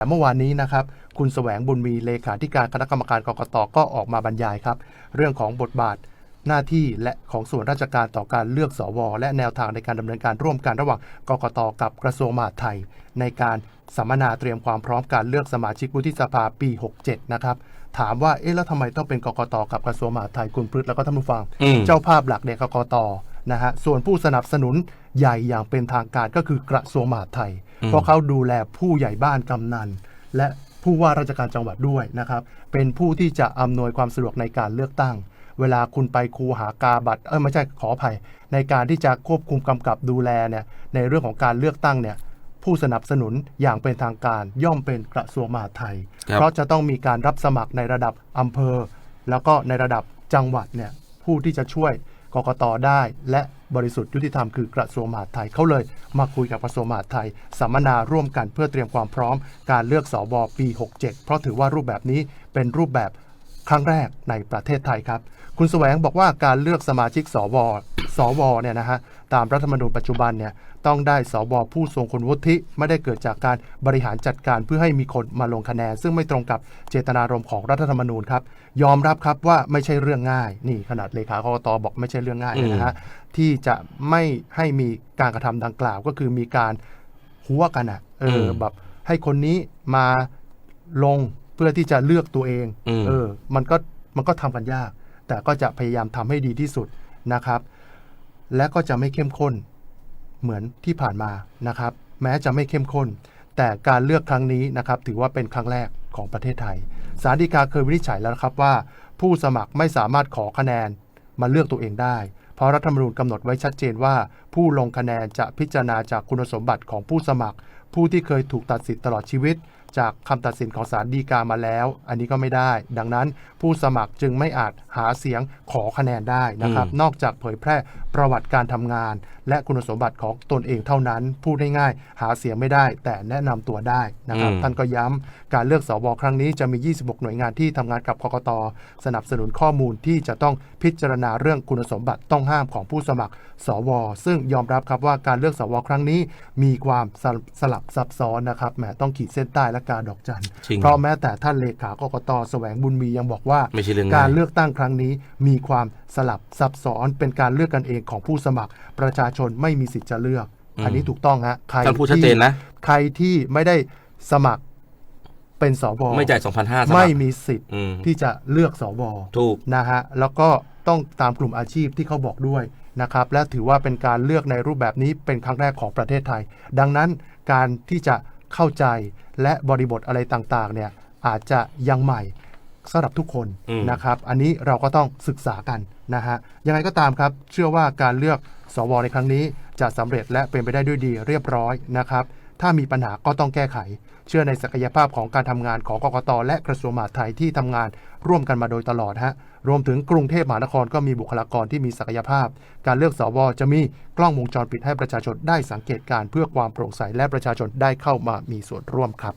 แต่เมื่อวานนี้นะครับ คุณแสวงบุญมีเลขาธิการคณะกรรมการกกตก็ออกมาบรรยายครับ เรื่องของบทบาทหน้าที่และของส่วนราชการต่อการเลือกสวและแนวทางในการดำเนินการร่วมกันระหว่างกกตกับกระทรวงมหาดไทย ในการสัมมนาเตรียมความพร้อมการเลือกสมาชิกวุฒิสภาปี 67 นะครับ ถามว่าเอ๊ะแล้วทำไมต้องเป็นกกตกับกระทรวงมหาดไทยคุณพฤษแล้วก็ท่านผู้ฟังอืมเจ้าภาพหลักเนี่ยกกต นะฮะส่วนผู้สนับสนุนใหญ่อย่างเป็นทางการก็คือกระทรวงมหาดไทยอืมเพราะเขาดูแลผู้ใหญ่บ้านกำนัน และผู้ว่าราชการจังหวัดด้วยนะครับเป็นผู้ที่จะอำนวยความสะดวกในการเลือกตั้ง เวลาคุณไปคูหากาบัตรเออไม่ใช่ขออภัย ในการที่จะควบคุมกำกับดูแลเนี่ยในเรื่องของการเลือกตั้งเนี่ยผู้สนับสนุนอย่างเป็นทางการย่อมเป็นกระทรวงมหาดไทยครับเพราะจะต้องมีการรับสมัครในระดับอำเภอ แล้วก็ในระดับจังหวัดเนี่ยผู้ที่จะช่วย กกตได้ และบริสุทธิ์ยุติธรรมคือกระทรวงมหาดไทยเขาเลยมาคุยกับกระทรวงมหาดไทยสัมมนาร่วมกันเพื่อเตรียมความพร้อมการเลือกสวปี 67 เพราะถือว่ารูปแบบนี้เป็นรูปแบบครั้งแรกในประเทศไทยครับ คุณแสวงบอกว่าการเลือกสมาชิกสว สวเนี่ยนะฮะตามรัฐธรรมนูญปัจจุบันเนี่ยต้องได้สวผู้ทรงคุณวุฒิไม่ได้เกิดจากการบริหารจัดการเพื่อให้มีคนมาลงคะแนน ซึ่งไม่ตรงกับเจตนารมณ์ของรัฐธรรมนูญครับยอมรับครับว่าไม่ใช่เรื่องง่ายนี่ขนาดเลขากกตบอกไม่ใช่เรื่องง่ายเลยนะฮะที่จะไม่ให้มีการกระทำดังกล่าว ก็คือมีการหัวกันอะเออมแบบให้คนนี้มาลงเพื่อที่จะเลือกตัวเองอืมเออมันก็มันก็ทำกันยาก แต่ก็จะพยายามทำให้ดีที่สุดนะครับ และก็จะไม่เข้มข้น เหมือนที่ผ่านมานะครับ แม้จะไม่เข้มข้น แต่การเลือกครั้งนี้นะครับ ถือว่าเป็นครั้งแรกของประเทศไทยสารดีกาเคยวินิจฉัยแล้วครับว่า ผู้สมัครไม่สามารถขอคะแนนมาเลือกตัวเองได้ เพราะรัฐธรรมนูญกำหนดไว้ชัดเจนว่า ผู้ลงคะแนนจะพิจารณาจากคุณสมบัติของผู้สมัคร ผู้ที่เคยถูกตัดสิทธิ์ตลอดชีวิต จากคำตัดสินของศาลฎีกามาแล้ว อันนี้ก็ไม่ได้ ดังนั้นผู้สมัครจึงไม่อาจหาเสียงขอคะแนนได้นะครับอืมนอกจากเผยแพร่ประวัติการทำงาน และคุณสมบัติของตนเองเท่านั้น พูดง่ายๆหาเสียงไม่ได้ แต่แนะนำตัวได้นะครับอืมท่านก็ย้ำการเลือกสวครั้งนี้จะมี 26 หน่วยงานที่ทำงานกับกกตสนับสนุนข้อมูลที่จะต้องพิจารณาเรื่องคุณสมบัติต้องห้ามของผู้สมัคร สว ซึ่งยอมรับครับว่าการเลือกสวครั้งนี้ มีความสลสลับซับซ้อนนะครับแหมต้องขีดเส้นใต้และการดอกจันจริงเพราะแม้แต่ท่านเลขากกตแสวงบุญมียังบอกว่าไม่ใช่เรื่องง่ายการเลือกตั้งครั้งนี้มีความสลับซับซ้อนเป็นการเลือกกันเองของผู้สมัคร ประชาชนไม่มีสิทธิ์จะเลือกอืมอันนี้ถูกต้องฮะใครท่านพูดชัดเจนนะใครที่ไม่ได้สมัครเป็นสวไม่จ่าย2,500สมัครไม่มีสิทธิ์อืมที่จะเลือกสวถูกนะฮะแล้วก็ต้องตามกลุ่มอาชีพที่เขาบอกด้วยนะครับ และถือว่าเป็นการเลือกในรูปแบบนี้เป็นครั้งแรกของประเทศไทย ดังนั้นการที่จะเข้าใจ และบริบทอะไรต่างๆเนี่ยอาจจะยังใหม่สำหรับทุกคนอืมนะครับ อันนี้เราก็ต้องศึกษากันนะฮะ ยังไงก็ตามครับ เชื่อว่าการเลือกสวในครั้งนี้จะสำเร็จและเป็นไปได้ด้วยดีเรียบร้อยนะครับ ถ้ามีปัญหาก็ต้องแก้ไข เชื่อในศักยภาพของการทำงานของกกตและกระทรวงมหาดไทยที่ทำงานร่วมกันมาโดยตลอดฮะรวมถึงกรุงเทพมหานครก็มีบุคลากรที่มีศักยภาพ การเลือกสวจะมีกล้องวงจรปิดให้ประชาชนได้สังเกตการเพื่อความโปร่งใสและประชาชนได้เข้ามามีส่วนร่วมครับ